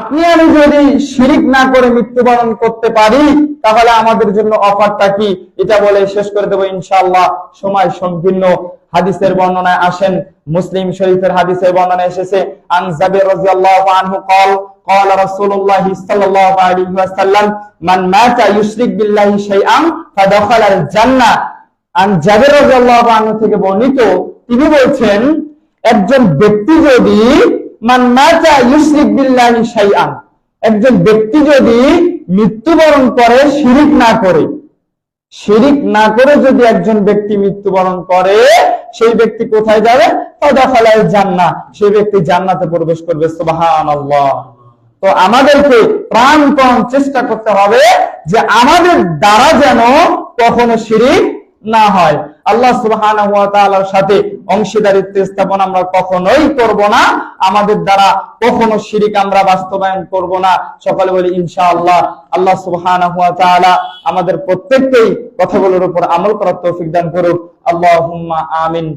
আপনি আমি যদি শিরিক না করে মৃত্যুবরণ করতে পারি তাহলে আমাদের জন্য অফারটা কি এটা বলে শেষ করে দেবো ইনশাআল্লাহ সময় সংকীর্ণ হাদিসের বর্ণনায় আসেন মুসলিম শরীফের হাদিসের বর্ণনায় এসেছে আন জাবির রাদিয়াল্লাহু আনহু قال قال رسول الله صلى الله عليه وسلم من مات يشرك بالله شيئا فدخل الجنه আন জাবির রাদিয়াল্লাহু আনহু থেকে বর্ণিত তিনি বলছেন একজন ব্যক্তি যদি একজন ব্যক্তি যদি মৃত্যুবরণ করে, শিরিক না করে, শিরিক না করে যদি একজন ব্যক্তি মৃত্যুবরণ করে, সেই ব্যক্তি কোথায় যাবে? ফাদাখালাল জান্নাহ। সেই ব্যক্তি জান্নাতে প্রবেশ করবে, সুবহানাল্লাহ। তো আমাদেরকে প্রাণপণ চেষ্টা করতে হবে যে আমাদের দ্বারা যেন কখনো শিরিক না হয়। আল্লাহ তাআলার সাথে অংশীদারিত্ব স্থাপন আমরা কখনোই করব না। আমাদের দ্বারা কখনো শিরিক আমরা বাস্তবায়ন করব না। সকলে বলি, ইনশাআল্লাহ, আল্লাহ সুবহানাহু ওয়া তাআলা আমাদের প্রত্যেককেই কথাগুলোর উপর আমল করার তৌফিক দান করুক। আল্লাহুম্মা আমিন।